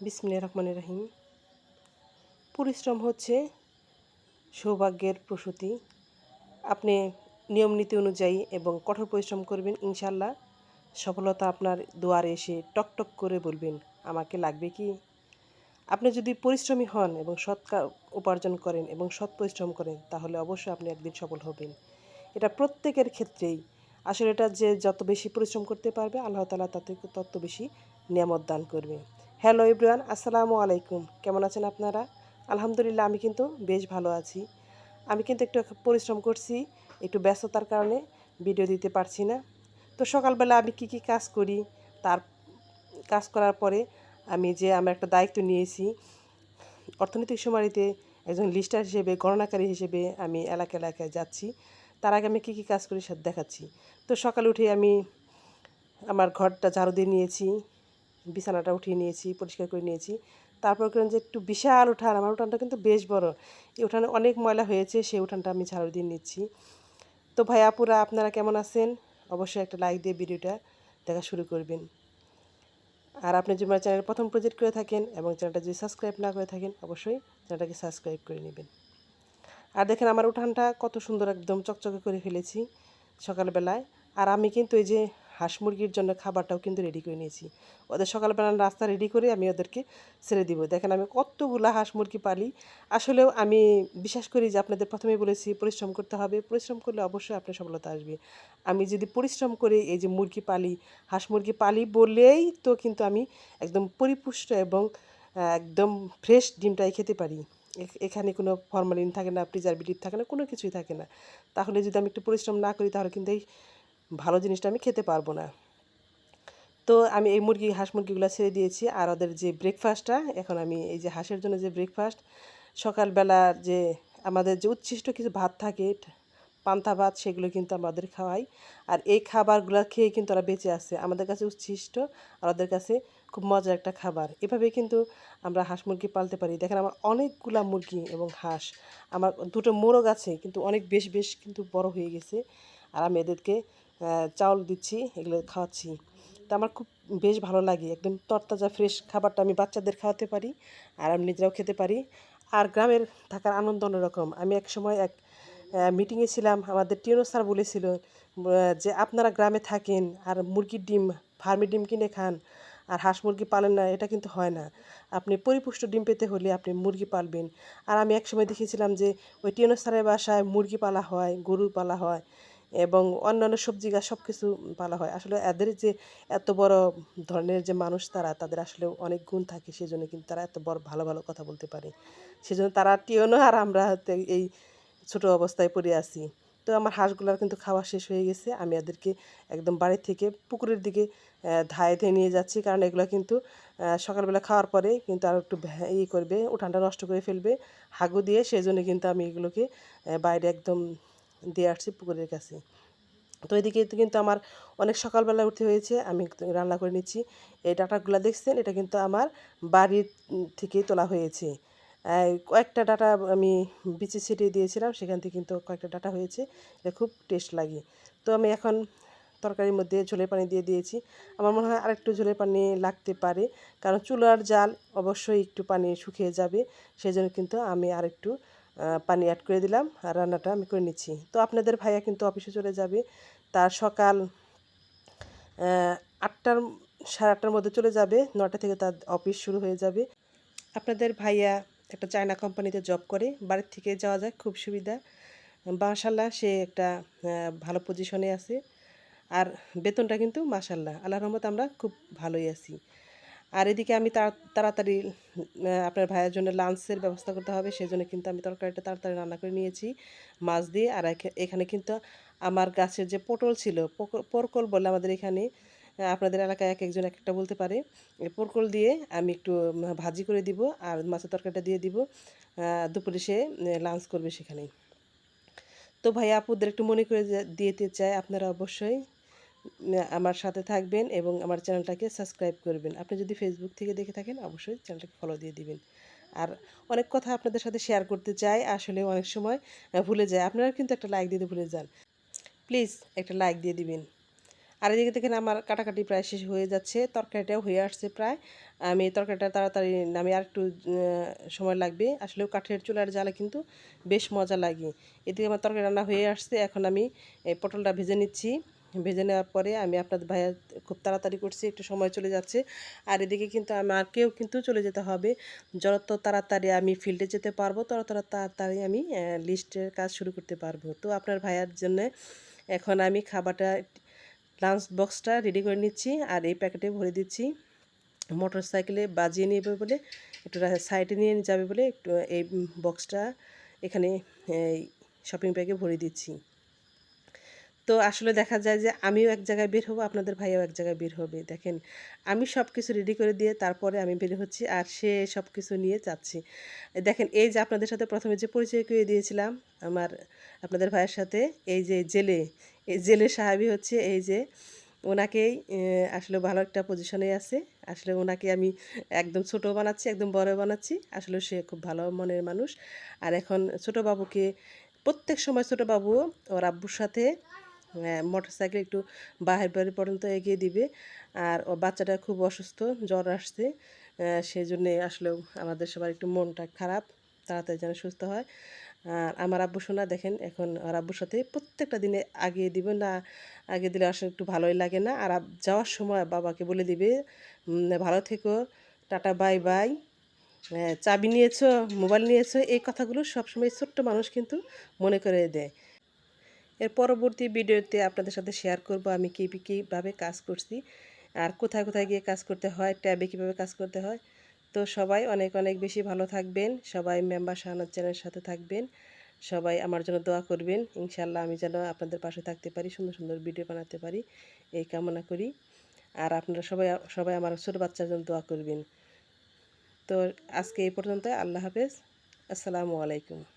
বিসমিল্লাহির রহমানির রহিম। পরিশ্রম হচ্ছে সৌভাগ্যের প্রসূতি। আপনি নিয়ম নীতি অনুযায়ী এবং কঠোর পরিশ্রম করবেন ইনশাল্লাহ সফলতা আপনার দুয়ারে এসে টকটক করে বলবেন, আমাকে লাগবে কি? আপনি যদি পরিশ্রমী হন এবং সৎ উপার্জন করেন এবং সৎ পরিশ্রম করেন, তাহলে অবশ্যই আপনি একদিন সফল হবেন। এটা প্রত্যেকের ক্ষেত্রেই। আসলে এটা যে যত বেশি পরিশ্রম করতে পারবে, আল্লাহ তালা তাতে তত বেশি নিয়ামত দান করবে। হ্যালো ইব্রান আসসালামু আলাইকুম। কেমন আছেন আপনারা? আলহামদুলিল্লাহ, আমি কিন্তু বেশ ভালো আছি। আমি কিন্তু একটু পরিশ্রম করছি, একটু ব্যস্ততার কারণে ভিডিও দিতে পারছি না। তো সকালবেলা আমি কি কি কাজ করি, তার কাজ করার পরে আমি যে আমার একটা দায়িত্ব নিয়েছি, অর্থনৈতিক সুমারিতে একজন লিস্টার হিসেবে, গণনাকারী হিসেবে আমি এলাকা এলাকায় যাচ্ছি। তার আগে আমি কী কী কাজ করি সব দেখাচ্ছি। তো সকালে উঠে আমি আমার ঘরটা ঝাড়ু দিয়ে নিয়েছি বিছানাটা উঠিয়ে নিয়েছি, পরিষ্কার করে নিয়েছি। তারপর করেন যে একটু বিশাল উঠান, আমার উঠানটা কিন্তু বেশ বড়। এই উঠানে অনেক ময়লা হয়েছে, সেই উঠানটা আমি ঝাড়ু দিয়ে নিচ্ছি। তো ভাই আপুরা, আপনারা কেমন আছেন? অবশ্যই একটা লাইক দিয়ে ভিডিওটা দেখা শুরু করবেন। আর আপনি যদি আমার চ্যানেল প্রথম প্রজেক্ট করে থাকেন এবং চ্যানেলটা যদি সাবস্ক্রাইব না করে থাকেন, অবশ্যই চ্যানেলটাকে সাবস্ক্রাইব করে নেবেন। আর দেখেন আমার উঠানটা কত সুন্দর একদম চকচকে করে ফেলেছি সকালবেলায়। আর আমি কিন্তু এই যে হাঁস মুরগির জন্য খাবারটাও কিন্তু রেডি করে নিয়েছি। ওদের সকালবেলা রাস্তা রেডি করে আমি ওদেরকে ছেড়ে দিব। দেখেন আমি কতগুলো হাঁস মুরগি পালি। আসলেও আমি বিশ্বাস করি যে আপনাদের প্রথমেই বলেছি, পরিশ্রম করতে হবে। পরিশ্রম করলে অবশ্যই আপনার সফলতা আসবে। আমি যদি পরিশ্রম করে এই যে মুরগি পালি, হাঁস মুরগি পালি বলেই তো কিন্তু আমি একদম পরিপুষ্ট এবং একদম ফ্রেশ ডিমটাই খেতে পারি। এখ- এখানে কোনো ফরমালিন থাকে না প্রিজারভেটিভ থাকে না, কোনো কিছুই থাকে না। তাহলে যদি আমি একটু পরিশ্রম না করি তাহলে কিন্তু এই ভালো জিনিসটা আমি খেতে পারব না। তো আমি এই মুরগি, হাঁস মুরগিগুলো ছেড়ে দিয়েছি আর ওদের যে ব্রেকফাস্টটা এখন আমি এই যে হাঁসের জন্য যে ব্রেকফাস্ট সকালবেলার যে আমাদের যে উচ্ছিষ্ট কিছু ভাত থাকে, পান্তা ভাত, সেগুলো কিন্তু আমাদের খাওয়াই। আর এই খাবারগুলো খেয়ে কিন্তু ওরা বেঁচে আছে, আমাদের কাছে উচ্ছিষ্ট আর ওদের কাছে খুব মজার একটা খাবার। এভাবে কিন্তু আমরা হাঁস মুরগি পালতে পারি। দেখেন আমার অনেকগুলা মুরগি এবং হাঁস, আমার দুটো মোরগ আছে, কিন্তু অনেক বেশ বেশ কিন্তু বড় হয়ে গেছে। আর আমি এদেরকে চাউল দিচ্ছি, এগুলো খাওয়াচ্ছি। তো আমার খুব বেশ ভালো লাগে, একদম তরতাজা ফ্রেশ খাবারটা আমি বাচ্চাদের খাওয়াতে পারি আর আমি নিজেরাও খেতে পারি। আর গ্রামের থাকার আনন্দ অন্যরকম। আমি এক সময় এক মিটিংয়ে ছিলাম, আমাদের টিউনো স্যার বলেছিল যে আপনারা গ্রামে থাকেন আর মুরগির ডিম, ফার্মের ডিম কিনে খান আর হাঁস মুরগি পালেন না, এটা কিন্তু হয় না। আপনি পরিপুষ্ট ডিম পেতে হলে আপনি মুরগি পালবেন। আর আমি একসময় দেখেছিলাম যে ওই টিউনো স্যারের বাসায় মুরগি পালা হয় গরু পালা হয়। এবং অন্যান্য সবজি গাছ সব কিছু পালা হয়। আসলে এদের যে এত বড় ধরনের যে মানুষ তারা তাদের আসলে অনেক গুণ থাকে সেজন্য কিন্তু তারা এত বড় ভালো ভালো কথা বলতে পারে। সেজন্য তারা টিওনো আর আমরা এই ছোট অবস্থায় পড়ে আছি। তো আমার হাঁসগুলোর কিন্তু খাওয়া শেষ হয়ে গেছে। আমি এদেরকে একদম বাড়ি থেকে পুকুরের দিকে আহ, ধায়ে ধেয়ে নিয়ে যাচ্ছি। কারণ এগুলো কিন্তু সকালবেলা খাওয়ার পরে কিন্তু আর একটু ই করবে উঠানটা নষ্ট করে ফেলবে হাগু দিয়ে। সেই জন্য কিন্তু আমি এগুলোকে বাইরে একদম দিয়ে আসছি পুকুরের কাছে। তো এদিকে কিন্তু আমার অনেক সকালবেলা উঠতে হয়েছে, আমি রান্না করে নিচ্ছি। এই ডাটাগুলো দেখছেন? এটা কিন্তু আমার বাড়ির থেকেই তোলা হয়েছে। কয়েকটা ডাটা আমি বিচে ছিটিয়ে দিয়েছিলাম, সেখান থেকে কিন্তু কয়েকটা ডাটা হয়েছে। এটা খুব টেস্ট লাগে। তো আমি এখন তরকারির মধ্যে ঝোলের পানি দিয়ে দিয়েছি। আমার মনে হয় আরেকটু ঝোলের পানি লাগতে পারে, কারণ চুলার জাল অবশ্যই একটু পানি শুকিয়ে যাবে। সেই জন্য কিন্তু আমি আরেকটু পানি অ্যাড করে দিলাম আর রান্নাটা আমি করে নিচ্ছি। তো আপনাদের ভাইয়া কিন্তু অফিসে চলে যাবে। তার সকাল আটটার, সাড়ে আটটার মধ্যে চলে যাবে। নটা থেকে তার অফিস শুরু হয়ে যাবে। আপনাদের ভাইয়া একটা চায়না কোম্পানিতে জব করে। বাড়ির থেকে যাওয়া যায়, খুব সুবিধা। মাশাল্লাহ সে একটা ভালো পজিশনে আছে। আর বেতনটা কিন্তু মাশাল্লাহ আল্লাহ রহমত আমরা খুব ভালোই আছি। আর এদিকে আমি তাড়া- তাড়াতাড়ি আপনার ভাইয়ের জন্য লাঞ্চের ব্যবস্থা করতে হবে সেই জন্য কিন্তু আমি তরকারিটা তাড়াতাড়ি রান্না করে নিয়েছি, মাছ দিয়ে, আর এখানে কিন্তু আমার গাছের যে পটল ছিল পরকল বলে আমাদের এখানে আপনাদের এলাকায় এক একজন এক একটা বলতে পারে পরকল দিয়ে আমি একটু ভাজি করে দিব, আর মাছের তরকারিটা দিয়ে দিব দুপুরে সে লাঞ্চ করবে সেখানে তো ভাই আপুদের একটু মনে করে দিতে চাই আপনারা অবশ্যই আমার সাথে থাকবেন এবং আমার চ্যানেলটাকে সাবস্ক্রাইব করবেন। আপনি যদি ফেসবুক থেকে দেখে থাকেন, অবশ্যই চ্যানেলটাকে ফলো দিয়ে দিবেন। আর অনেক কথা আপনাদের সাথে শেয়ার করতে চাই, আসলে অনেক সময় ভুলে যায়। আপনারা কিন্তু একটা লাইক দিতে ভুলে যান। প্লিজ একটা লাইক দিয়ে দিবেন। আর এদিকে দেখেন আমার কাটাকাটি প্রায় শেষ হয়ে যাচ্ছে, তরকারিটাও হয়ে আসছে প্রায়। আমি তরকারিটা তাড়াতাড়ি নামে আর একটু সময় লাগবে। আসলেও কাঠের চুলার জ্বালা কিন্তু বেশ মজা লাগে। এদিকে আমার তরকারি রান্না হয়ে আসছে, এখন আমি পটলটা ভেজে নিচ্ছি। ভেজে নেওয়ার পরে আমি আপনাদের ভাইয়া খুব তাড়াতাড়ি করছি, একটু সময় চলে যাচ্ছে। আর এদিকে কিন্তু আমাকেও কিন্তু চলে যেতে হবে। যত তাড়াতাড়ি আমি ফিল্ডে যেতে পারব, তত তাড়াতাড়ি আমি লিস্টের কাজ শুরু করতে পারব। তো আপনার ভাইয়ার জন্য এখন আমি খাবারটা লাঞ্চ বক্সটা রেডি করে নিচ্ছি আর এই প্যাকেটে ভরে দিচ্ছি। মোটর সাইকেলে বাজিয়ে নেবে বলে, একটু সাইডে নিয়ে যাবে বলে একটু এই বক্সটা এখানে, এই শপিং ব্যাগে ভরে দিচ্ছি। তো আসলে দেখা যায় যে আমিও এক জায়গায় বের হব, আপনাদের ভাইও এক জায়গায় বের হবে। দেখেন, আমি সব কিছু রেডি করে দিয়ে তারপরে আমি বের হচ্ছি আর সে সব কিছু নিয়ে যাচ্ছি। দেখেন, এই যে আপনাদের সাথে প্রথমে যে পরিচয় করে দিয়েছিলাম, আমার, আপনাদের ভাইয়ের সাথে, এই যে জেলে, এই জেলে সাহাবি হচ্ছে, এই যে ওনাকেই আসলে ভালো একটা পজিশনে আছে। আসলে ওনাকে আমি একদম ছোট বানাচ্ছি, একদম বড় বানাচ্ছি। আসলে সে খুব ভালো মনের মানুষ। আর এখন ছোট বাবুকে, প্রত্যেক সময় ছোট বাবু ওর আব্বুর সাথে মোটর সাইকেল একটু বাহির বাড়ি পর্যন্ত এগিয়ে দিবে। আর ও বাচ্চাটা খুব অসুস্থ, জ্বর আসছে। সেই জন্যে আসলে আমাদের সবার একটু মনটা খারাপ, তাড়াতাড়ি যেন সুস্থ হয়। আর আমার আব্বু সোনা, দেখেন, এখন আর আব্বুর সাথে প্রত্যেকটা দিনে আগিয়ে দিবে না আগে দিলে আসলে একটু ভালোই লাগে না। আর যাওয়ার সময় বাবাকে বলে দিবে ভালো থেকো, টাটা, বাই বাই। চাবি নিয়েছো, মোবাইল নিয়েছো, এই কথাগুলো সবসময় ছোট্ট মানুষ কিন্তু মনে করে দেয়। এর পরবর্তী ভিডিওতে আপনাদের সাথে শেয়ার করব আমি কী কীভাবে কাজ করছি আর কোথায় কোথায় গিয়ে কাজ করতে হয়, ট্যাবে কীভাবে কাজ করতে হয়। তো সবাই অনেক অনেক বেশি ভালো থাকবেন, সবাই মেম্বার শাহানার চ্যানেলের সাথে থাকবেন, সবাই আমার জন্য দোয়া করবেন ইনশাল্লাহ আমি যেন আপনাদের পাশে থাকতে পারি, সুন্দর সুন্দর ভিডিও বানাতে পারি, এই কামনা করি। আর আপনারা সবাই সবাই আমার ছোটো বাচ্চার জন্য দোয়া করবেন। তো আজকে এই পর্যন্ত আল্লাহ হাফেজ, আসসালামু আলাইকুম।